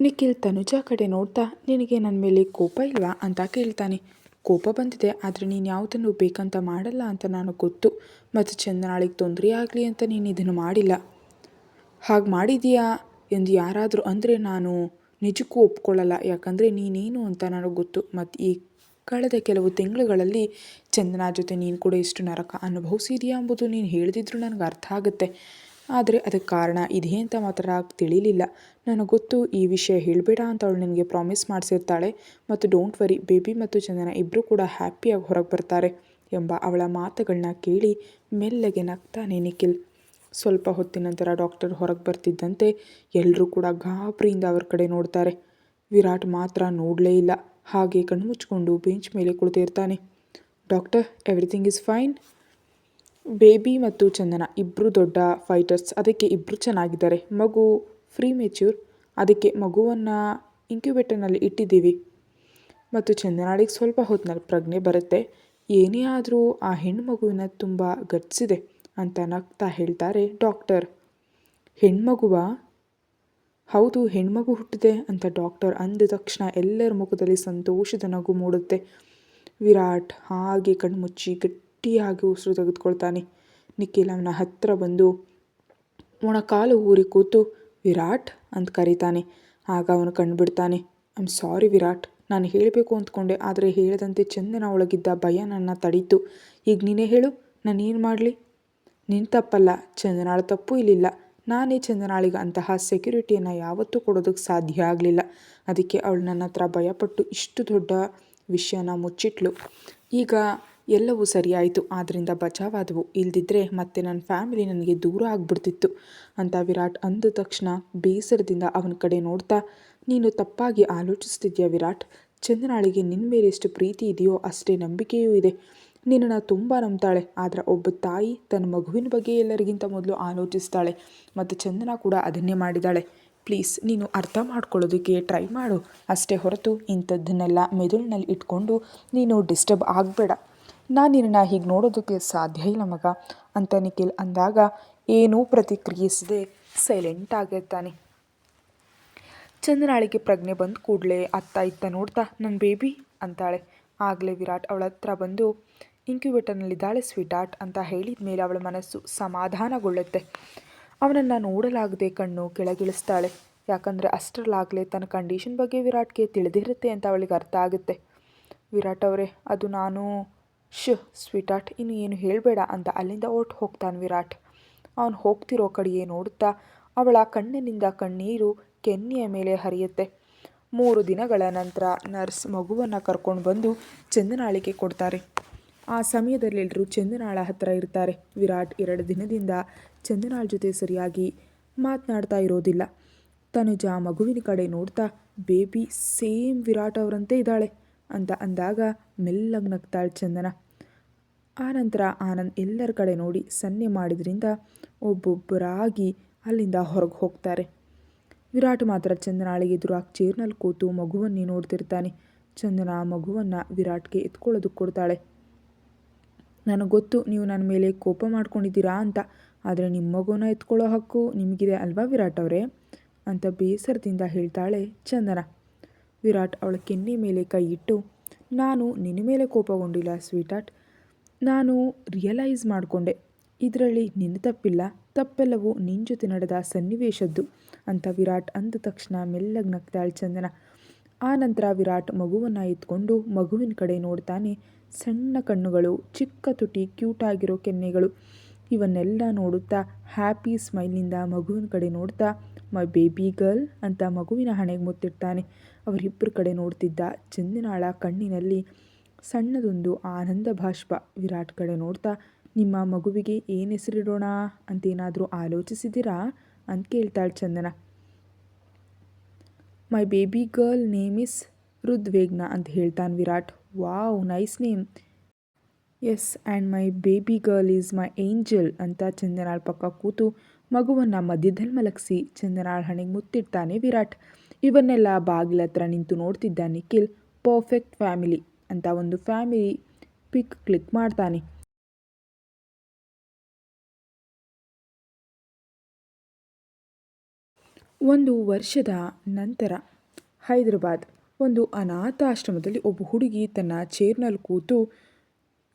ನಿಖಿಲ್ ತನುಜ ಕಡೆ ನೋಡ್ತಾ, ನಿನಗೆ ನನ್ನ ಮೇಲೆ ಕೋಪ ಇಲ್ವಾ ಅಂತ ಕೇಳ್ತಾನೆ. ಕೋಪ ಬಂದಿದೆ, ಆದರೆ ನೀನು ಯಾವುದನ್ನು ಬೇಕಂತ ಮಾಡಲ್ಲ ಅಂತ ನನಗೆ ಗೊತ್ತು. ಮತ್ತು ಚಂದನಾಳಿಗೆ ತೊಂದರೆ ಆಗಲಿ ಅಂತ ನೀನು ಇದನ್ನು ಮಾಡಿಲ್ಲ. ಹಾಗೆ ಮಾಡಿದೀಯಾ? ಎಂದು ಯಾರಾದರೂ ಅಂದರೆ ನಾನು ನಿಜಕ್ಕೂ ಒಪ್ಕೊಳ್ಳಲ್ಲ. ಯಾಕಂದರೆ ನೀನೇನು ಅಂತ ನನಗೆ ಗೊತ್ತು. ಮತ್ತು ಈ ಕಳೆದ ಕೆಲವು ತಿಂಗಳುಗಳಲ್ಲಿ ಚಂದನ ಜೊತೆ ನೀನು ಕೂಡ ಇಷ್ಟು ನರಕ ಅನುಭವಿಸಿದೆಯಾ ಎಂಬುದು ನೀನು ಹೇಳಿದ್ರು ನನಗೆ ಅರ್ಥ ಆಗುತ್ತೆ. ಆದರೆ ಅದಕ್ಕೆ ಕಾರಣ ಇದೇ ಅಂತ ಮಾತ್ರ ತಿಳಿಲಿಲ್ಲ. ನನಗೆ ಗೊತ್ತು, ಈ ವಿಷಯ ಹೇಳಬೇಡ ಅಂತ ಅವಳು ನನಗೆ ಪ್ರಾಮಿಸ್ ಮಾಡಿಸಿರ್ತಾಳೆ ಮತ್ತು ಡೋಂಟ್ ವರಿ ಬೇಬಿ ಮತ್ತು ಚಂದನ ಇಬ್ಬರೂ ಕೂಡ ಹ್ಯಾಪಿಯಾಗಿ ಹೊರಗೆ ಬರ್ತಾರೆ ಎಂಬ ಅವಳ ಮಾತುಗಳನ್ನ ಕೇಳಿ ಮೆಲ್ಲಗೆ ನಗ್ತಾನೆ ನಿಖಿಲ್. ಸ್ವಲ್ಪ ಹೊತ್ತಿನ ನಂತರ ಡಾಕ್ಟರ್ ಹೊರಗೆ ಬರ್ತಿದ್ದಂತೆ ಎಲ್ಲರೂ ಕೂಡ ಗಾಬರಿಯಿಂದ ಅವ್ರ ಕಡೆ ನೋಡ್ತಾರೆ. ವಿರಾಟ್ ಮಾತ್ರ ನೋಡಲೇ ಇಲ್ಲ, ಹಾಗೆ ಕಣ್ಮುಚ್ಕೊಂಡು ಬೆಂಚ್ ಮೇಲೆ ಕುಳಿತಿರ್ತಾನೆ. Doctor everything is fine baby ಮತ್ತು ಚಂದನ ಇಬ್ಬರು ದೊಡ್ಡ ಫೈಟರ್ಸ್ ಅದಕ್ಕೆ ಇಬ್ಬರು ಚೆನ್ನಾಗಿದ್ದಾರೆ. ಮಗು ಫ್ರೀ ಮೆಚ್ಯೂರ್ ಅದಕ್ಕೆ ಮಗುವನ್ನು ಇಂಕ್ಯುಬೇಟರ್ನಲ್ಲಿ ಇಟ್ಟಿದ್ದೀವಿ. ಮತ್ತು ಚಂದನಾಳಿಗೆ ಸ್ವಲ್ಪ ಹೊತ್ತಿನಲ್ಲಿ ಪ್ರಜ್ಞೆ ಬರುತ್ತೆ. ಏನೇ ಆದರೂ ಆ ಹೆಣ್ಣು ಮಗುವಿನ ತುಂಬ ಗಟ್ಸಿದೆ ಅಂತ ನಗ್ತಾ ಹೇಳ್ತಾರೆ ಡಾಕ್ಟರ್ ಹೆಣ್ಮಗುವ ಹೌದು ಹೆಣ್ಮಗು ಹುಟ್ಟಿದೆ ಅಂತ ಡಾಕ್ಟರ್ ಅಂದ ತಕ್ಷಣ ಎಲ್ಲರ ಮುಖದಲ್ಲಿ ಸಂತೋಷದ ನಗು ಮೂಡುತ್ತೆ. ವಿರಾಟ್ ಹಾಗೆ ಕಣ್ಮುಚ್ಚಿ ಗಟ್ಟಿಯಾಗಿ ಉಸಿರು ತೆಗೆದುಕೊಳ್ತಾನೆ. ನಿಖಿಲ್ ಅವನ ಹತ್ತಿರ ಬಂದು ಕಾಲು ಊರಿ ಕೂತು ವಿರಾಟ್ ಅಂತ ಕರೀತಾನೆ. ಆಗ ಅವನು ಕಂಡುಬಿಡ್ತಾನೆ ಐ ಆಮ್ ಸಾರಿ ವಿರಾಟ್, ನಾನು ಹೇಳಬೇಕು ಅಂದ್ಕೊಂಡೆ, ಆದರೆ ಹೇಳದಂತೆ ಚಂದನ ಒಳಗಿದ್ದ ಭಯ ನನ್ನ ತಡೀತು. ಈಗ ನೀನೇ ಹೇಳು ನಾನೇನು ಮಾಡಲಿ? ನಿನ್ನ ತಪ್ಪಲ್ಲ, ಚಂದನಾಳ ತಪ್ಪು ಇಲ್ಲಿಲ್ಲ. ನಾನೇ ಚಂದನಾಳಿಗೆ ಅಂತಹ ಸೆಕ್ಯೂರಿಟಿಯನ್ನು ಯಾವತ್ತೂ ಕೊಡೋದಕ್ಕೆ ಸಾಧ್ಯ ಆಗಲಿಲ್ಲ. ಅದಕ್ಕೆ ಅವಳು ನನ್ನ ಹತ್ರ ಭಯಪಟ್ಟು ಇಷ್ಟು ದೊಡ್ಡ ವಿಷಯನ ಮುಚ್ಚಿಟ್ಲು. ಈಗ ಎಲ್ಲವೂ ಸರಿಯಾಯಿತು. ಆದ್ದರಿಂದ ಬಚಾವಾದವು. ಇಲ್ದಿದ್ರೆ ಮತ್ತೆ ನನ್ನ ಫ್ಯಾಮಿಲಿ ನನಗೆ ದೂರ ಆಗ್ಬಿಡ್ತಿತ್ತು. ಅಂತ ವಿರಾಟ್ ಅಂದ ತಕ್ಷಣ ಬೇಸರದಿಂದ ಅವನ ಕಡೆ ನೋಡ್ತಾ, ನೀನು ತಪ್ಪಾಗಿ ಆಲೋಚಿಸ್ತಿದ್ಯಾ ವಿರಾಟ್? ಚಂದನಾಳಿಗೆ ನಿನ್ನ ಮೇಲೆ ಎಷ್ಟು ಪ್ರೀತಿ ಇದೆಯೋ ಅಷ್ಟೇ ನಂಬಿಕೆಯೂ ಇದೆ. ನಿನ್ನನ್ನು ತುಂಬ ನಂಬ್ತಾಳೆ. ಆದರೆ ಒಬ್ಬ ತಾಯಿ ತನ್ನ ಮಗುವಿನ ಬಗ್ಗೆ ಎಲ್ಲರಿಗಿಂತ ಮೊದಲು ಆಲೋಚಿಸ್ತಾಳೆ. ಮತ್ತು ಚಂದನ ಕೂಡ ಅದನ್ನೇ ಮಾಡಿದಾಳೆ. ಪ್ಲೀಸ್, ನೀನು ಅರ್ಥ ಮಾಡ್ಕೊಳ್ಳೋದಕ್ಕೆ ಟ್ರೈ ಮಾಡು. ಅಷ್ಟೇ ಹೊರತು ಇಂಥದ್ದನ್ನೆಲ್ಲ ಮೆದುಳಿನಲ್ಲಿ ಇಟ್ಕೊಂಡು ನೀನು ಡಿಸ್ಟರ್ಬ್ ಆಗಬೇಡ. ನಾನು ನಿನ್ನನ್ನು ಹೀಗೆ ನೋಡೋದಕ್ಕೆ ಸಾಧ್ಯ ಇಲ್ಲ ಮಗ ಅಂತ ನಿಖಿಲ್ ಅಂದಾಗ ಏನೂ ಪ್ರತಿಕ್ರಿಯಿಸದೆ ಸೈಲೆಂಟ್ ಆಗಿರ್ತಾನೆ. ಚಂದ್ರಾಳಿಗೆ ಪ್ರಜ್ಞೆ ಬಂದು ಕೂಡಲೇ ಅತ್ತ ಇತ್ತ ನೋಡ್ತಾ ನನ್ನ ಬೇಬಿ ಅಂತಾಳೆ. ಆಗಲೇ ವಿರಾಟ್ ಅವಳ ಹತ್ರ ಬಂದು ಇನ್ಕ್ಯುಬೇಟರ್ನಲ್ಲಿದ್ದಾಳೆ ಸ್ವೀಟಾರ್ಟ್ ಅಂತ ಹೇಳಿದ ಮೇಲೆ ಅವಳ ಮನಸ್ಸು ಸಮಾಧಾನಗೊಳ್ಳುತ್ತೆ. ಅವನನ್ನು ನೋಡಲಾಗದೆ ಕಣ್ಣು ಕೆಳಗಿಳಿಸ್ತಾಳೆ. ಯಾಕಂದರೆ ಅಷ್ಟರಲ್ಲಾಗಲೇ ತನ್ನ ಕಂಡೀಷನ್ ಬಗ್ಗೆ ವಿರಾಟ್ಗೆ ತಿಳಿದಿರುತ್ತೆ ಅಂತ ಅವಳಿಗೆ ಅರ್ಥ ಆಗುತ್ತೆ. ವಿರಾಟ್ ಅವರೇ, ಅದು ನಾನು ಶ್ ಸ್ವೀಟಾರ್ಟ್ ಇನ್ನು ಏನು ಹೇಳಬೇಡ ಅಂತ ಅಲ್ಲಿಂದ ಹೊರ್ಟು ಹೋಗ್ತಾನೆ ವಿರಾಟ್. ಅವನು ಹೋಗ್ತಿರೋ ಕಡೆಯೇ ನೋಡುತ್ತಾ ಅವಳ ಕಣ್ಣಿನಿಂದ ಕಣ್ಣೀರು ಕೆನ್ನೆಯ ಮೇಲೆ ಹರಿಯುತ್ತೆ. ಮೂರು ದಿನಗಳ ನಂತರ ನರ್ಸ್ ಮಗುವನ್ನು ಕರ್ಕೊಂಡು ಬಂದು ಚಂದನಾಳಿಗೆ ಕೊಡ್ತಾರೆ. ಆ ಸಮಯದಲ್ಲೆಲ್ಲರೂ ಚಂದನಾಳ ಹತ್ತಿರ ಇರ್ತಾರೆ. ವಿರಾಟ್ ಎರಡು ದಿನದಿಂದ ಚಂದನಾಳ ಜೊತೆ ಸರಿಯಾಗಿ ಮಾತನಾಡ್ತಾ ಇರೋದಿಲ್ಲ. ತನುಜ ಮಗುವಿನ ಕಡೆ ನೋಡ್ತಾ, ಬೇಬಿ, ಸೇಮ್ ವಿರಾಟ್ ಅವರಂತೆ ಇದ್ದಾಳೆ. ಅಂತ ಅಂದಾಗ ಮೆಲ್ಲಗೆ ನಗ್ತಾಳೆ ಚಂದನ. ಆನಂತರ ಆನಂದ್ ಎಲ್ಲರ ಕಡೆ ನೋಡಿ ಸನ್ನೆ ಮಾಡಿದ್ರಿಂದ ಒಬ್ಬೊಬ್ಬರಾಗಿ ಅಲ್ಲಿಂದ ಹೊರಗೆ ಹೋಗ್ತಾರೆ. ವಿರಾಟ್ ಮಾತ್ರ ಚಂದನಾಳಿಗೆ ಎದುರಾಗಿ ಚೇರ್ನಲ್ಲಿ ಕೂತು ಮಗುವನ್ನೇ ನೋಡ್ತಿರ್ತಾನೆ. ಚಂದನ ಆ ಮಗುವನ್ನು ವಿರಾಟ್ಗೆ ಎತ್ಕೊಳ್ಳೋದಕ್ಕೆ ಕೊಡ್ತಾಳೆ. ನನಗೆ ಗೊತ್ತು, ನೀವು ನನ್ನ ಮೇಲೆ ಕೋಪ ಮಾಡ್ಕೊಂಡಿದ್ದೀರಾ ಅಂತ. ಆದರೆ ನಿಮ್ಮ ಮಗುನ ಎತ್ಕೊಳ್ಳೋ ಹಕ್ಕು ನಿಮಗಿದೆ ಅಲ್ವಾ ವಿರಾಟ್ ಅವರೇ? ಅಂತ ಬೇಸರದಿಂದ ಹೇಳ್ತಾಳೆ ಚಂದನ. ವಿರಾಟ್ ಅವಳ ಕೆನ್ನೆ ಮೇಲೆ ಕೈ ಇಟ್ಟು, ನಾನು ನಿನ್ನ ಮೇಲೆ ಕೋಪಗೊಂಡಿಲ್ಲ ಸ್ವೀಟಾಟ್ ನಾನು ರಿಯಲೈಸ್ ಮಾಡಿಕೊಂಡೆ. ಇದರಲ್ಲಿ ನಿನ್ನ ತಪ್ಪಿಲ್ಲ. ತಪ್ಪೆಲ್ಲವೂ ನಿನ್ನ ಜೊತೆ ನಡೆದ ಸನ್ನಿವೇಶದ್ದು, ಅಂತ ವಿರಾಟ್ ಅಂದ ತಕ್ಷಣ ಮೆಲ್ಲಗೆ ನಗ್ತಾಳೆ ಚಂದನ. ಆ ನಂತರ ವಿರಾಟ್ ಮಗುವನ್ನು ಎತ್ಕೊಂಡು ಮಗುವಿನ ಕಡೆ ನೋಡ್ತಾನೆ. ಸಣ್ಣ ಕಣ್ಣುಗಳು, ಚಿಕ್ಕ ತುಟಿ ಕ್ಯೂಟಾಗಿರೋ ಕೆನ್ನೆಗಳು. ಇವನ್ನೆಲ್ಲ ನೋಡುತ್ತಾ ಹ್ಯಾಪಿ ಸ್ಮೈಲಿಂದ ಮಗುವಿನ ಕಡೆ ನೋಡ್ತಾ ಮೈ ಬೇಬಿ ಗರ್ಲ್ ಅಂತ ಮಗುವಿನ ಹಣೆಗೆ ಮುತ್ತಿಡ್ತಾನೆ. ಅವರಿಬ್ಬರ ಕಡೆ ನೋಡ್ತಿದ್ದ ಚಂದನಾಳ ಕಣ್ಣಿನಲ್ಲಿ ಸಣ್ಣದೊಂದು ಆನಂದ ಭಾಷ್ಪ ವಿರಾಟ್ ಕಡೆ ನೋಡ್ತಾ, ನಿಮ್ಮ ಮಗುವಿಗೆ ಏನು ಹೆಸರಿಡೋಣ? ಅಂತೇನಾದರೂ ಆಲೋಚಿಸಿದ್ದೀರಾ? ಅಂತ ಕೇಳ್ತಾಳೆ Chandana. My baby girl name is ರುದ್ವೇಗ್ನ ಅಂತ ಹೇಳ್ತಾನೆ Virat. Wow, nice name. Yes and my baby girl is my angel ಅಂತ ಚಂದನಾಳ್ ಪಕ್ಕ ಕೂತು ಮಗುವನ್ನು ಮಧ್ಯದಲ್ಲಿ ಮಲಗಿಸಿ ಚಂದನಾಳ್ ಹಣೆಗೆ ಮುತ್ತಿಡ್ತಾನೆ ವಿರಾಟ್. ಇವನ್ನೆಲ್ಲ ಬಾಗಿಲ ಹತ್ರ ನಿಂತು ನೋಡ್ತಿದ್ದ ನಿಖಿಲ್, ಪರ್ಫೆಕ್ಟ್ ಫ್ಯಾಮಿಲಿ ಅಂತ ಒಂದು ಫ್ಯಾಮಿಲಿ ಪಿಕ್ ಕ್ಲಿಕ್ ಮಾಡ್ತಾನೆ. ಒಂದು ವರ್ಷದ ನಂತರ ಹೈದರಾಬಾದ್, ಒಂದು ಅನಾಥಾಶ್ರಮದಲ್ಲಿ ಒಬ್ಬ ಹುಡುಗಿ ತನ್ನ ಚೇರ್ನಲ್ಲಿ ಕೂತು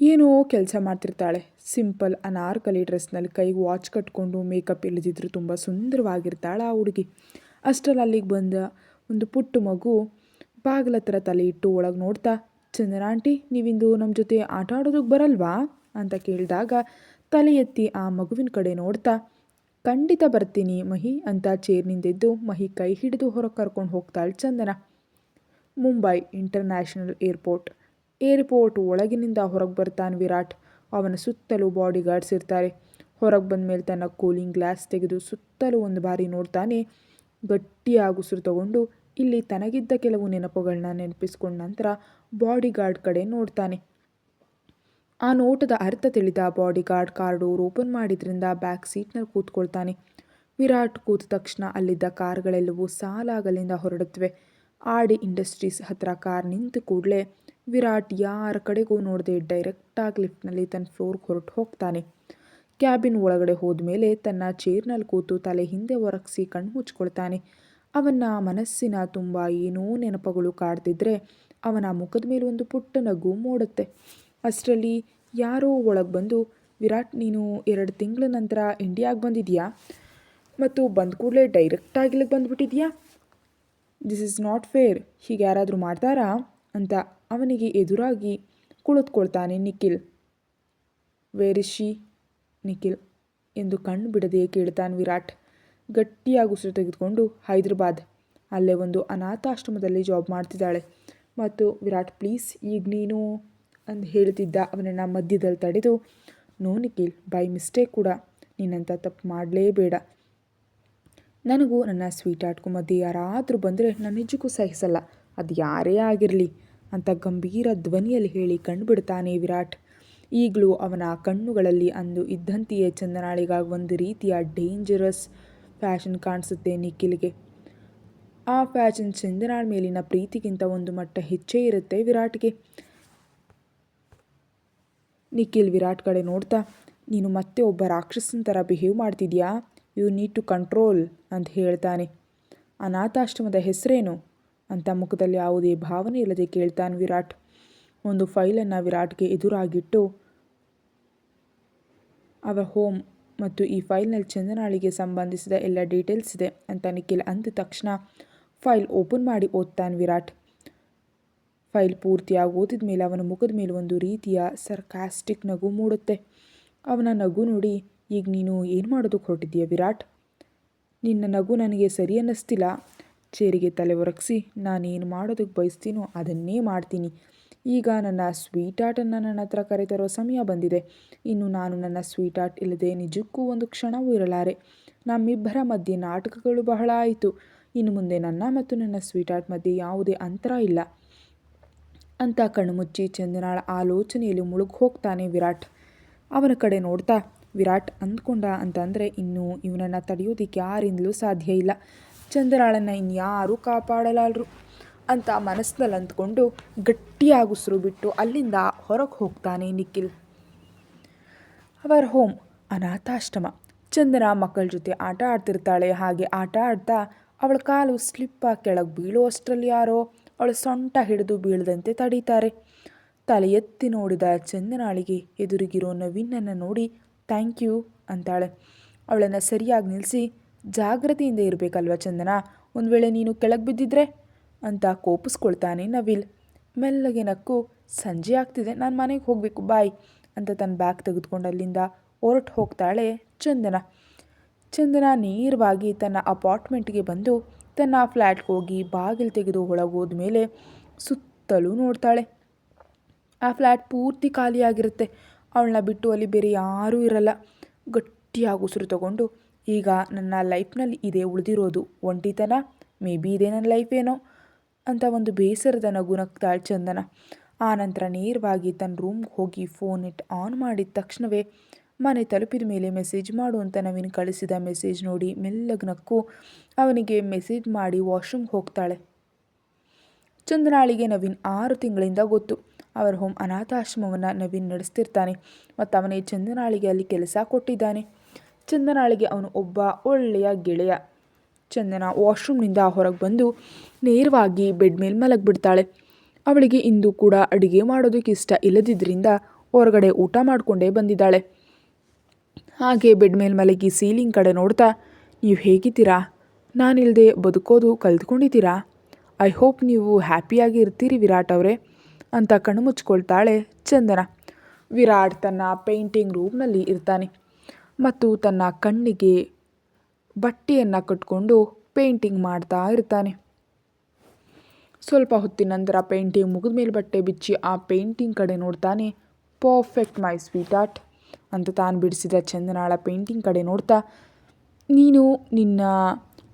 ಏನೋ ಕೆಲಸ ಮಾಡ್ತಿರ್ತಾಳೆ. ಸಿಂಪಲ್, ಅನಾರ್ಕಲಿ ಡ್ರೆಸ್ನಲ್ಲಿ ಕೈಗೆ ವಾಚ್ ಕಟ್ಕೊಂಡು ಮೇಕಪ್ ಇಲ್ಲದಿದ್ರು ತುಂಬ ಸುಂದರವಾಗಿರ್ತಾಳೆ ಆ ಹುಡುಗಿ. ಅಷ್ಟರಲ್ಲಿ ಅಲ್ಲಿಗೆ ಬಂದ ಒಂದು ಪುಟ್ಟ ಮಗು ಬಾಗಿಲ ಹತ್ರ ತಲೆ ಇಟ್ಟು ಒಳಗೆ ನೋಡ್ತಾ, ಚಂದನ ಆಂಟಿ, ನೀವಿಂದು ನಮ್ಮ ಜೊತೆ ಆಟ ಆಡೋದಕ್ಕೆ ಬರಲ್ವಾ? ಅಂತ ಕೇಳಿದಾಗ ತಲೆ ಎತ್ತಿ ಆ ಮಗುವಿನ ಕಡೆ ನೋಡ್ತಾ, ಖಂಡಿತ ಬರ್ತೀನಿ ಮಹಿ ಅಂತ ಚೇರ್ನಿಂದೆದ್ದು ಮಹಿ ಕೈ ಹಿಡಿದು ಹೊರಗೆ ಕರ್ಕೊಂಡು ಹೋಗ್ತಾಳೆ Chandana. Mumbai international airport. Airport ಒಳಗಿನಿಂದ ಹೊರಗೆ ಬರ್ತಾನೆ ವಿರಾಟ್. ಅವನ ಸುತ್ತಲೂ ಬಾಡಿ ಗಾರ್ಡ್ಸ್ ಇರ್ತಾರೆ. ಹೊರಗೆ ಬಂದ ಮೇಲೆ ತನ್ನ ಕೂಲಿಂಗ್ ಗ್ಲಾಸ್ ತೆಗೆದು ಸುತ್ತಲೂ ಒಂದು ಬಾರಿ ನೋಡ್ತಾನೆ. ಗಟ್ಟಿಯಾಗಿ ಉಸಿರು ತಗೊಂಡು ಇಲ್ಲಿ ತನಗಿದ್ದ ಕೆಲವು ನೆನಪುಗಳನ್ನ ನೆನಪಿಸ್ಕೊಂಡ ನಂತರ ಬಾಡಿ ಗಾರ್ಡ್ ಕಡೆ ನೋಡ್ತಾನೆ. ಆ ನೋಟದ ಅರ್ಥ ತಿಳಿದ ಬಾಡಿ ಗಾರ್ಡ್ ಓಪನ್ ಮಾಡಿದ್ರಿಂದ ಬ್ಯಾಕ್ ಸೀಟ್ನಲ್ಲಿ ಕೂತ್ಕೊಳ್ತಾನೆ. ವಿರಾಟ್ ಕೂತ ತಕ್ಷಣ ಅಲ್ಲಿದ್ದ ಕಾರ್ಗಳೆಲ್ಲವೂ ಸಾಲಾಗಲಿಂದ ಹೊರಡುತ್ತವೆ ಆಡಿ ಇಂಡಸ್ಟ್ರೀಸ್ ಹತ್ರ ಕಾರ್ ನಿಂತು ಕೂಡಲೇ ವಿರಾಟ್ ಯಾರ ಕಡೆಗೂ ನೋಡದೆ ಡೈರೆಕ್ಟಾಗಿ ಲಿಫ್ಟ್ನಲ್ಲಿ ತನ್ನ ಫ್ಲೋರ್ಗೆ ಹೊರಟು ಹೋಗ್ತಾನೆ. ಕ್ಯಾಬಿನ್ ಒಳಗಡೆ ಹೋದ ಮೇಲೆ ತನ್ನ ಚೇರ್ನಲ್ಲಿ ಕೂತು ತಲೆ ಹಿಂದೆ ಒರಗಿಸಿ ಕಣ್ಣು ಮುಚ್ಕೊಳ್ತಾನೆ. ಅವನ ಮನಸ್ಸಿನ ತುಂಬ ಏನೋ ನೆನಪುಗಳು ಕಾಡ್ತಿದ್ರೆ ಅವನ ಮುಖದ ಮೇಲೆ ಒಂದು ಪುಟ್ಟ ನಗು ಮೂಡುತ್ತೆ. ಅಷ್ಟರಲ್ಲಿ ಯಾರೋ ಒಳಗೆ ಬಂದು, ವಿರಾಟ್, ನೀನು ಎರಡು ತಿಂಗಳ ನಂತರ ಇಂಡಿಯಾಗೆ ಬಂದಿದೆಯಾ? ಮತ್ತು ಬಂದ ಕೂಡಲೇ ಡೈರೆಕ್ಟಾಗಿ ಇಲ್ಲಿಗೆ ಬಂದುಬಿಟ್ಟಿದ್ಯಾ? ದಿಸ್ ಇಸ್ ನಾಟ್ ಫೇರ್ ಹೀಗೆ ಯಾರಾದರೂ ಮಾಡ್ತಾರಾ? ಅಂತ ಅವನಿಗೆ ಎದುರಾಗಿ ಕುಳಿತುಕೊಳ್ತಾನೆ ನಿಖಿಲ್. ವೇರಿಶಿ ನಿಖಿಲ್ ಎಂದು ಕಣ್ಣು ಬಿಡದೆ ಕೇಳ್ತಾನೆ ವಿರಾಟ್. ಗಟ್ಟಿಯಾಗಿ ಉಸಿರು ತೆಗೆದುಕೊಂಡು ಹೈದರಾಬಾದ್. ಅಲ್ಲೇ ಒಂದು ಅನಾಥಾಶ್ರಮದಲ್ಲಿ ಜಾಬ್ ಮಾಡ್ತಿದ್ದಾಳೆ. ಮತ್ತು ವಿರಾಟ್, ಪ್ಲೀಸ್, ಈಗ ನೀನು ಅಂದು ಹೇಳ್ತಿದ್ದ ಅವನನ್ನು ಮಧ್ಯದಲ್ಲಿ ತಡೆದು, ನೋ ನಿಖಿಲ್, ಬೈ ಮಿಸ್ಟೇಕ್ ಕೂಡ. ನೀನಂತ ತಪ್ಪು ಮಾಡಲೇಬೇಡ. ನನಗೂ ನನ್ನ ಸ್ವೀಟ್ ಆರ್ಟ್ಗೂ ಮಧ್ಯೆ ಯಾರಾದರೂ ಬಂದರೆ ನಾನು ನಿಜಕ್ಕೂ ಸಹಿಸಲ್ಲ. ಅದು ಯಾರೇ ಆಗಿರಲಿ. ಅಂತ ಗಂಭೀರ ಧ್ವನಿಯಲ್ಲಿ ಹೇಳಿ ಕಂಡುಬಿಡ್ತಾನೆ ವಿರಾಟ್. ಈಗಲೂ ಅವನ ಕಣ್ಣುಗಳಲ್ಲಿ ಅಂದು ಇದ್ದಂತೆಯೇ ಚಂದನಾಳಿಗಾಗಿ ಒಂದು ರೀತಿಯ ಡೇಂಜರಸ್ ಫ್ಯಾಷನ್ ಕಾಣಿಸುತ್ತೆ ನಿಖಿಲ್ಗೆ. ಆ ಫ್ಯಾಷನ್ ಚಂದನಾಳ್ ಮೇಲಿನ ಪ್ರೀತಿಗಿಂತ ಒಂದು ಮಟ್ಟ ಹೆಚ್ಚೇ ಇರುತ್ತೆ ವಿರಾಟ್ಗೆ. ನಿಖಿಲ್ ವಿರಾಟ್ ಕಡೆ ನೋಡ್ತಾ, ನೀನು ಮತ್ತೆ ಒಬ್ಬ ರಾಕ್ಷಸನ ಥರ ಬಿಹೇವ್ ಮಾಡ್ತಿದ್ಯಾ? ಯು ನೀಡ್ ಟು ಕಂಟ್ರೋಲ್ ಅಂತ ಹೇಳ್ತಾನೆ. ಅನಾಥಾಶ್ರಮದ ಹೆಸರೇನು? ಅಂತ ಮುಖದಲ್ಲಿ ಯಾವುದೇ ಭಾವನೆ ಇಲ್ಲದೆ ಕೇಳ್ತಾನೆ ವಿರಾಟ್. ಒಂದು ಫೈಲನ್ನು ವಿರಾಟ್ಗೆ ಎದುರಾಗಿಟ್ಟು ಅವ ಹೋಮ್ ಮತ್ತು ಈ ಫೈಲ್ನಲ್ಲಿ ಚಂದನಾಳಿಗೆ ಸಂಬಂಧಿಸಿದ ಎಲ್ಲ ಡೀಟೇಲ್ಸ್ ಇದೆ ಅಂತ ನಿಖಿಲ್ ಅಂದ ತಕ್ಷಣ ಫೈಲ್ ಓಪನ್ ಮಾಡಿ ಓದ್ತಾನೆ ವಿರಾಟ್. ಫೈಲ್ ಪೂರ್ತಿಯಾಗಿ ಓದಿದ ಮೇಲೆ ಅವನ ಮುಖದ ಮೇಲೆ ಒಂದು ರೀತಿಯ ಸರ್ಕಾಸ್ಟಿಕ್ ನಗು ಮೂಡುತ್ತೆ. ಅವನ ನಗು ನೋಡಿ, ಈಗ ನೀನು ಏನು ಮಾಡೋದಕ್ಕೆ ಹೊರಟಿದ್ದೀಯ ವಿರಾಟ್? ನಿನ್ನ ನಗು ನನಗೆ ಸರಿ ಅನ್ನಿಸ್ತಿಲ್ಲ. ಚೇರಿಗೆ ತಲೆ ಒರಗಿಸಿ, ನಾನೇನು ಮಾಡೋದಕ್ಕೆ ಬಯಸ್ತೀನೋ ಅದನ್ನೇ ಮಾಡ್ತೀನಿ. ಈಗ ನನ್ನ ಸ್ವೀಟ್ ಆರ್ಟನ್ನು ನನ್ನ ಹತ್ರ ಕರೆತರೋ ಸಮಯ ಬಂದಿದೆ. ಇನ್ನು ನಾನು ನನ್ನ ಸ್ವೀಟ್ ಆರ್ಟ್ ಇಲ್ಲದೆ ನಿಜಕ್ಕೂ ಒಂದು ಕ್ಷಣವೂ ಇರಲಾರೆ. ನಮ್ಮಿಬ್ಬರ ಮಧ್ಯೆ ನಾಟಕಗಳು ಬಹಳ ಆಯಿತು. ಇನ್ನು ಮುಂದೆ ನನ್ನ ಮತ್ತು ನನ್ನ ಸ್ವೀಟ್ ಆರ್ಟ್ ಮಧ್ಯೆ ಯಾವುದೇ ಅಂತರ ಇಲ್ಲ. ಅಂತ ಕಣ್ಣುಮುಚ್ಚಿ ಚಂದನಾಳ ಆಲೋಚನೆಯಲ್ಲಿ ಮುಳುಗಿ ಹೋಗ್ತಾನೆ ವಿರಾಟ್. ಅವನ ಕಡೆ ನೋಡ್ತಾ, ವಿರಾಟ್ ಅಂದ್ಕೊಂಡ ಅಂತಂದರೆ ಇನ್ನು ಇವನನ್ನು ತಡೆಯೋದಕ್ಕೆ ಯಾರಿಂದಲೂ ಸಾಧ್ಯ ಇಲ್ಲ. ಚಂದನಾಳನ್ನು ಇನ್ಯಾರೂ ಕಾಪಾಡಲಾರರು ಅಂತ ಮನಸ್ಸಿನಲ್ಲಿ ಅಂದ್ಕೊಂಡು ಗಟ್ಟಿಯಾಗಿ ಬಿಟ್ಟು ಅಲ್ಲಿಂದ ಹೊರಗೆ ಹೋಗ್ತಾನೆ ನಿಖಿಲ್. ಅವರ್ ಹೋಮ್ ಅನಾಥಾಶ್ರಮ. ಚಂದನ ಮಕ್ಕಳ ಜೊತೆ ಆಟ ಆಡ್ತಿರ್ತಾಳೆ. ಹಾಗೆ ಆಟ ಆಡ್ತಾ ಅವಳ ಕಾಲು ಸ್ಲಿಪ್ಪ ಕೆಳಗೆ ಬೀಳುವಷ್ಟರಲ್ಲಿ ಯಾರೋ ಅವಳ ಸೊಂಟ ಹಿಡಿದು ಬೀಳದಂತೆ ತಡೀತಾರೆ. ತಲೆ ಎತ್ತಿ ನೋಡಿದ ಚಂದನಾಳಿಗೆ ಎದುರಿಗಿರೋ ನವೀನನ್ನು ನೋಡಿ, ಥ್ಯಾಂಕ್ ಯು ಅಂತಾಳೆ. ಅವಳನ್ನು ಸರಿಯಾಗಿ ನಿಲ್ಲಿಸಿ ಜಾಗ್ರತೆಯಿಂದ ಇರಬೇಕಲ್ವ ಚಂದನ? ಒಂದು ವೇಳೆ ನೀನು ಕೆಳಗೆ ಬಿದ್ದಿದ್ರೆ? ಅಂತ ಕೋಪಿಸ್ಕೊಳ್ತಾನೆ ನವಿಲ್. ಮೆಲ್ಲಗೆ ನಕ್ಕು, ಸಂಜೆ ಆಗ್ತಿದೆ, ನಾನು ಮನೆಗೆ ಹೋಗಬೇಕು, ಬಾಯ್ ಅಂತ ತನ್ನ ಬ್ಯಾಗ್ ತೆಗೆದುಕೊಂಡು ಅಲ್ಲಿಂದ ಹೊರಟು ಹೋಗ್ತಾಳೆ ಚಂದನ. ಚಂದನ ನೇರವಾಗಿ ತನ್ನ ಅಪಾರ್ಟ್ಮೆಂಟ್ಗೆ ಬಂದು ತನ್ನ ಫ್ಲ್ಯಾಟ್ಗೆ ಹೋಗಿ ಬಾಗಿಲು ತೆಗೆದು ಒಳಗೋದ ಮೇಲೆ ಸುತ್ತಲೂ ನೋಡ್ತಾಳೆ. ಆ ಫ್ಲ್ಯಾಟ್ ಪೂರ್ತಿ ಖಾಲಿಯಾಗಿರುತ್ತೆ. ಅವಳನ್ನ ಬಿಟ್ಟು ಅಲ್ಲಿ ಬೇರೆ ಯಾರೂ ಇರಲ್ಲ. ಗಟ್ಟಿಯಾಗಿ ಉಸಿರು ತಗೊಂಡು ಈಗ ನನ್ನ ಲೈಫ್ನಲ್ಲಿ ಇದೇ ಉಳಿದಿರೋದು. ಒಂಟಿತನ? ಮೇ ಬಿ ಇದೇ ನನ್ನ ಲೈಫ್ ಏನೋ ಅಂತ ಒಂದು ಬೇಸರದ ನಗು ನಗ್ತಾಳೆ ಚಂದನ. ಆ ನಂತರ ನೇರವಾಗಿ ತನ್ನ ರೂಮ್ಗೆ ಹೋಗಿ ಫೋನ್ ಇಟ್ ಆನ್ ಮಾಡಿದ ತಕ್ಷಣವೇ ಮನೆ ತಲುಪಿದ ಮೇಲೆ ಮೆಸೇಜ್ ಮಾಡು ಅಂತ ನವೀನ್ ಕಳಿಸಿದ ಮೆಸೇಜ್ ನೋಡಿ ಮೆಲ್ಲಗೆ ನಕ್ಕು ಅವನಿಗೆ ಮೆಸೇಜ್ ಮಾಡಿ ವಾಶ್ರೂಮ್ಗೆ ಹೋಗ್ತಾಳೆ. ಚಂದನಾಳಿಗೆ ನವೀನ್ ಆರು ತಿಂಗಳಿಂದ ಗೊತ್ತು. ಅವರ ಹೋಮ್ ಅನಾಥಾಶ್ರಮವನ್ನು ನವೀನ್ ನಡೆಸ್ತಿರ್ತಾನೆ. ಮತ್ತು ಅವನೇ ಚಂದನಾಳಿಗೆ ಅಲ್ಲಿ ಕೆಲಸ ಕೊಟ್ಟಿದ್ದಾನೆ. ಚಂದನಾಳಿಗೆ ಅವನು ಒಬ್ಬ ಒಳ್ಳೆಯ ಗೆಳೆಯ. ಚಂದನ ವಾಶ್ರೂಮ್ನಿಂದ ಹೊರಗೆ ಬಂದು ನೇರವಾಗಿ ಬೆಡ್ ಮೇಲೆ ಮಲಗಿಬಿಡ್ತಾಳೆ. ಅವಳಿಗೆ ಇಂದು ಕೂಡ ಅಡುಗೆ ಮಾಡೋದಕ್ಕೆ ಇಷ್ಟ ಇಲ್ಲದಿದ್ದರಿಂದ ಹೊರಗಡೆ ಊಟ ಮಾಡಿಕೊಂಡೇ ಬಂದಿದ್ದಾಳೆ. ಹಾಗೆ ಬೆಡ್ ಮೇಲೆ ಮಲಗಿ ಸೀಲಿಂಗ್ ಕಡೆ ನೋಡ್ತಾ, ನೀವು ಹೇಗಿದ್ದೀರಾ? ನಾನಿಲ್ಲದೆ ಬದುಕೋದು ಕಲ್ತ್ಕೊಂಡಿದ್ದೀರಾ? ಐ ಹೋಪ್ ನೀವು ಹ್ಯಾಪಿಯಾಗಿ ಇರ್ತೀರಿ ವಿರಾಟ್ ಅವರೇ ಅಂತ ಕಣ್ಣು ಮುಚ್ಕೊಳ್ತಾಳೆ ಚಂದನ. ವಿರಾಟ್ ತನ್ನ ಪೇಂಟಿಂಗ್ ರೂಮ್ನಲ್ಲಿ ಇರ್ತಾನೆ. ಮತ್ತು ತನ್ನ ಕಣ್ಣಿಗೆ ಬಟ್ಟೆಯನ್ನು ಕಟ್ಕೊಂಡು ಪೇಂಟಿಂಗ್ ಮಾಡ್ತಾ ಇರ್ತಾನೆ. ಸ್ವಲ್ಪ ಹೊತ್ತಿನ ನಂತರ ಪೇಂಟಿಂಗ್ ಮುಗಿದ ಮೇಲೆ ಬಟ್ಟೆ ಬಿಚ್ಚಿ ಆ ಪೇಂಟಿಂಗ್ ಕಡೆ ನೋಡ್ತಾನೆ, ಪರ್ಫೆಕ್ಟ್ ಮೈ ಸ್ವೀಟ್ ಆರ್ಟ್ ಅಂತ ತಾನು ಬಿಡಿಸಿದ ಚಂದನಾಳ ಪೇಂಟಿಂಗ್ ಕಡೆ ನೋಡ್ತಾ, ನೀನು ನಿನ್ನ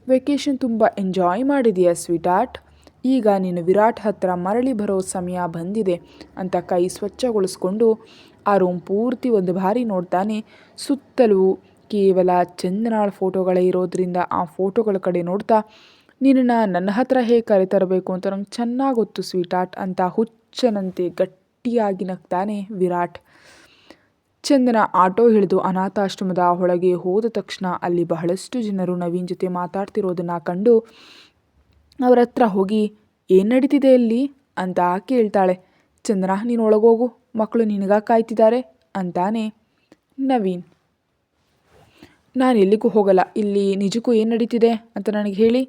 ವೆಕೇಷನ್ ತುಂಬ ಎಂಜಾಯ್ ಮಾಡಿದೀಯ ಸ್ವೀಟ್ ಆರ್ಟ್ ಈಗ ನೀನು ವಿರಾಟ್ ಹತ್ರ ಮರಳಿ ಬರೋ ಸಮಯ ಬಂದಿದೆ ಅಂತ ಕೈ ಸ್ವಚ್ಛಗೊಳಿಸ್ಕೊಂಡು ಆ ರೂಮ್ ಪೂರ್ತಿ ಒಂದು ಬಾರಿ ನೋಡ್ತಾನೆ. ಸುತ್ತಲೂ ಕೇವಲ ಚಂದನಾಳ್ ಫೋಟೋಗಳೇ ಇರೋದ್ರಿಂದ ಆ ಫೋಟೋಗಳ ಕಡೆ ನೋಡ್ತಾ, ನಿನ್ನನ್ನು ನನ್ನ ಹತ್ರ ಹೇಗೆ ಕರೆತರಬೇಕು ಅಂತ ನಂಗೆ ಚೆನ್ನಾಗಿ ಗೊತ್ತು ಸ್ವೀಟ್ ಆರ್ಟ್ ಅಂತ ಹುಚ್ಚನಂತೆ ಗಟ್ಟಿಯಾಗಿ ನಗ್ತಾನೆ ವಿರಾಟ್. ಚಂದನ ಆಟೋ ಹಿಡಿದು ಅನಾಥಾಶ್ರಮದ ಒಳಗೆ ಹೋದ ತಕ್ಷಣ ಅಲ್ಲಿ ಬಹಳಷ್ಟು ಜನರು ನವೀನ್ ಜೊತೆ ಮಾತಾಡ್ತಿರೋದನ್ನು ಕಂಡು ಅವ್ರ ಹತ್ರ ಹೋಗಿ, ಏನು ನಡೀತಿದೆ ಇಲ್ಲಿ? ಅಂತ ಕೇಳ್ತಾಳೆ. ಚಂದ್ರ ನೀನು ಒಳಗೋಗು ಮಕ್ಕಳು ನಿನಗ ಕಾಯ್ತಿದ್ದಾರೆ ಅಂತಾನೆ ನವೀನ್. ನಾನು ಎಲ್ಲಿಗೂ ಹೋಗಲ್ಲ. ಇಲ್ಲಿ ನಿಜಕ್ಕೂ ಏನು ನಡೀತಿದೆ? ಅಂತ ನನಗೆ ಹೇಳಿ.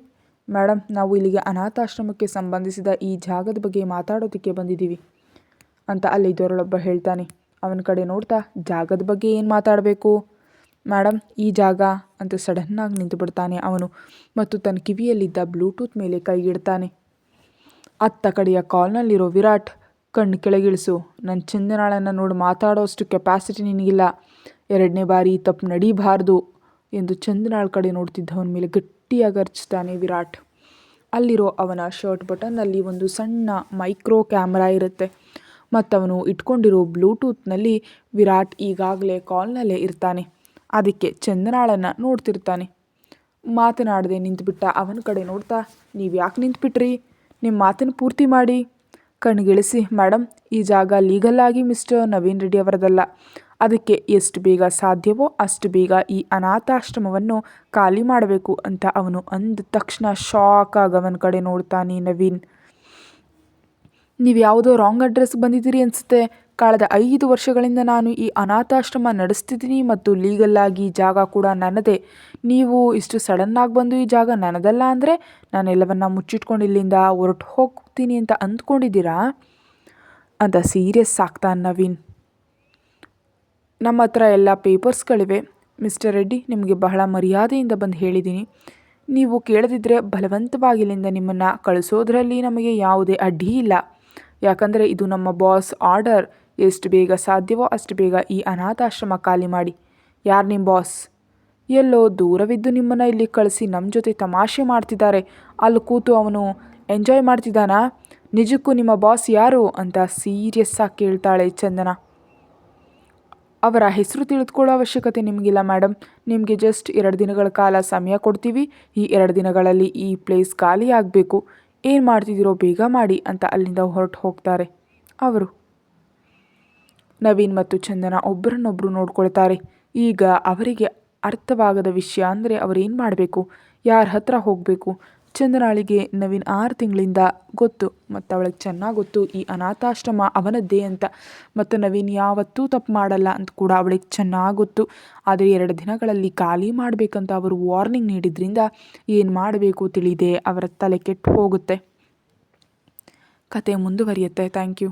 ಮೇಡಮ್ ನಾವು ಇಲ್ಲಿಗೆ ಅನಾಥಾಶ್ರಮಕ್ಕೆ ಸಂಬಂಧಿಸಿದ ಈ ಜಾಗದ ಬಗ್ಗೆ ಮಾತಾಡೋದಕ್ಕೆ ಬಂದಿದ್ದೀವಿ ಅಂತ ಅಲ್ಲಿದ್ದವರೊಳೊಬ್ಬ ಹೇಳ್ತಾನೆ. ಅವನ ಕಡೆ ನೋಡ್ತಾ ಜಾಗದ ಬಗ್ಗೆ ಏನು ಮಾತಾಡಬೇಕು? ಮೇಡಮ್ ಈ ಜಾಗ ಅಂತ ಸಡನ್ನಾಗಿ ನಿಂತು ಬಿಡ್ತಾನೆ ಅವನು ಮತ್ತು ತನ್ನ ಕಿವಿಯಲ್ಲಿದ್ದ ಬ್ಲೂಟೂತ್ ಮೇಲೆ ಕೈಗಿಡ್ತಾನೆ ಅತ್ತ ಕಡೆಯ ಕಾಲ್ನಲ್ಲಿರೋ ವಿರಾಟ್ ಕಣ್ಣು ಕೆಳಗಿಳಿಸು. ನನ್ನ ಚಂದನಾಳನ್ನು ನೋಡಿ, ಮಾತಾಡೋಷ್ಟು ಕೆಪಾಸಿಟಿ ನಿನಗಿಲ್ಲ. ಎರಡನೇ ಬಾರಿ ತಪ್ಪು ನಡೀಬಾರ್ದು ಎಂದು ಚಂದನಾಳ್ ಕಡೆ ನೋಡ್ತಿದ್ದವನ ಮೇಲೆ ಗಟ್ಟಿಯಾಗಿ ಅರ್ಚ್ತಾನೆ ವಿರಾಟ್. ಅಲ್ಲಿರೋ ಅವನ ಶರ್ಟ್ ಬಟನ್ನಲ್ಲಿ ಒಂದು ಸಣ್ಣ ಮೈಕ್ರೋ ಕ್ಯಾಮ್ರಾ ಇರುತ್ತೆ. ಮತ್ತು ಅವನು ಇಟ್ಕೊಂಡಿರೋ ಬ್ಲೂಟೂತ್ನಲ್ಲಿ ವಿರಾಟ್ ಈಗಾಗಲೇ ಕಾಲ್ನಲ್ಲೇ ಇರ್ತಾನೆ. ಅದಕ್ಕೆ ಚಂದನಾಳನ್ನು ನೋಡ್ತಿರ್ತಾನೆ. ಮಾತನಾಡದೆ ನಿಂತುಬಿಟ್ಟ ಅವನ ಕಡೆ ನೋಡ್ತಾ, ನೀವು ಯಾಕೆ ನಿಂತುಬಿಟ್ರಿ? ನಿಮ್ಮ ಮಾತನ್ನು ಪೂರ್ತಿ ಮಾಡಿ. ಕಣ್ಗಿಳಿಸಿ ಮೇಡಮ್ ಈ ಜಾಗ ಲೀಗಲ್ ಆಗಿ ಮಿಸ್ಟರ್ ನವೀನ್ ರೆಡ್ಡಿ ಅವರದಲ್ಲ. ಅದಕ್ಕೆ ಎಷ್ಟು ಬೇಗ ಸಾಧ್ಯವೋ ಅಷ್ಟು ಬೇಗ ಈ ಅನಾಥಾಶ್ರಮವನ್ನು ಖಾಲಿ ಮಾಡಬೇಕು ಅಂತ ಅವನು ಅಂದ ತಕ್ಷಣ ಶಾಕ್ ಆಗಿ ಅವನ ಕಡೆ ನೋಡ್ತಾನೆ ನವೀನ್. ನೀವು ಯಾವುದೋ ರಾಂಗ್ ಅಡ್ರೆಸ್ಗೆ ಬಂದಿದ್ದೀರಿ ಅನಿಸುತ್ತೆ. ಕಳೆದ ಐದು ವರ್ಷಗಳಿಂದ ನಾನು ಈ ಅನಾಥಾಶ್ರಮ ನಡೆಸ್ತಿದ್ದೀನಿ ಮತ್ತು ಲೀಗಲ್ಲಾಗಿ ಜಾಗ ಕೂಡ ನನ್ನದೇ. ನೀವು ಇಷ್ಟು ಸಡನ್ನಾಗಿ ಬಂದು ಈ ಜಾಗ ನನ್ನದಲ್ಲ ಅಂದರೆ ನಾನೆಲ್ಲವನ್ನ ಮುಚ್ಚಿಟ್ಕೊಂಡು ಇಲ್ಲಿಂದ ಹೊರಟು ಹೋಗ್ತೀನಿ ಅಂತ ಅಂದ್ಕೊಂಡಿದ್ದೀರಾ? ಅಂತ ಸೀರಿಯಸ್ ಆಗ್ತಾ ನವೀನ್. ನಮ್ಮ ಹತ್ರ ಎಲ್ಲ ಪೇಪರ್ಸ್ಗಳಿವೆ ಮಿಸ್ಟರ್ ರೆಡ್ಡಿ ನಿಮಗೆ ಬಹಳ ಮರ್ಯಾದೆಯಿಂದ ಬಂದು ಹೇಳಿದ್ದೀನಿ. ನೀವು ಕೇಳದಿದ್ದರೆ ಬಲವಂತವಾಗಿಲ್ಲಿಂದ ನಿಮ್ಮನ್ನು ಕಳಿಸೋದ್ರಲ್ಲಿ ನಮಗೆ ಯಾವುದೇ ಅಡ್ಡಿ ಇಲ್ಲ. ಯಾಕಂದರೆ ಇದು ನಮ್ಮ ಬಾಸ್ ಆರ್ಡರ್ ಎಷ್ಟು ಬೇಗ ಸಾಧ್ಯವೋ ಅಷ್ಟು ಬೇಗ ಈ ಅನಾಥಾಶ್ರಮ ಖಾಲಿ ಮಾಡಿ. ಯಾರು ನಿಮ್ಮ ಬಾಸ್? ಎಲ್ಲೋ ದೂರವಿದ್ದು ನಿಮ್ಮನ್ನು ಇಲ್ಲಿ ಕಳಿಸಿ ನಮ್ಮ ಜೊತೆ ತಮಾಷೆ ಮಾಡ್ತಿದ್ದಾರೆ. ಅಲ್ಲಿ ಕೂತು ಅವನು ಎಂಜಾಯ್ ಮಾಡ್ತಿದ್ದಾನಾ? ನಿಜಕ್ಕೂ ನಿಮ್ಮ ಬಾಸ್ ಯಾರು? ಅಂತ ಸೀರಿಯಸ್ ಆಗಿ ಕೇಳ್ತಾಳೆ ಚಂದನ. ಅವರ ಹೆಸರು ತಿಳಿದುಕೊಳ್ಳೋ ಅವಶ್ಯಕತೆ ನಿಮಗಿಲ್ಲ ಮೇಡಮ್ ನಿಮಗೆ ಜಸ್ಟ್ ಎರಡು ದಿನಗಳ ಕಾಲ ಸಮಯ ಕೊಡ್ತೀವಿ. ಈ ಎರಡು ದಿನಗಳಲ್ಲಿ ಈ ಪ್ಲೇಸ್ ಖಾಲಿ ಆಗಬೇಕು. ಏನು ಮಾಡ್ತಿದ್ದೀರೋ ಬೇಗ ಮಾಡಿ ಅಂತ ಅಲ್ಲಿಂದ ಹೊರಟು ಹೋಗ್ತಾರೆ. ಅವರು ನವೀನ್ ಮತ್ತು ಚಂದನ ಒಬ್ಬರನ್ನೊಬ್ಬರು ನೋಡ್ಕೊಳ್ತಾರೆ. ಈಗ ಅವರಿಗೆ ಅರ್ಥವಾಗದ ವಿಷಯ ಅಂದರೆ ಅವರೇನು ಮಾಡಬೇಕು? ಯಾರ ಹತ್ರ ಹೋಗಬೇಕು? ಚಂದನಾಳಿಗೆ ನವೀನ್ ಆರು ತಿಂಗಳಿಂದ ಗೊತ್ತು ಮತ್ತು ಅವಳಿಗೆ ಚೆನ್ನಾಗಿ ಗೊತ್ತು, ಈ ಅನಾಥಾಶ್ರಮ ಅವನದ್ದೇ ಅಂತ. ಮತ್ತು ನವೀನ್ ಯಾವತ್ತೂ ತಪ್ಪು ಮಾಡಲ್ಲ ಅಂತ ಕೂಡ ಅವಳಿಗೆ ಚೆನ್ನಾಗಿ ಗೊತ್ತು. ಆದರೆ ಎರಡು ದಿನಗಳಲ್ಲಿ ಖಾಲಿ ಮಾಡಬೇಕಂತ ಅವರು ವಾರ್ನಿಂಗ್ ನೀಡಿದ್ರಿಂದ ಏನು ಮಾಡಬೇಕು ತಿಳಿದೆ ಅವರ ತಲೆ ಕೆಟ್ಟು ಹೋಗುತ್ತೆ. ಕತೆ ಮುಂದುವರಿಯುತ್ತೆ. Thank you.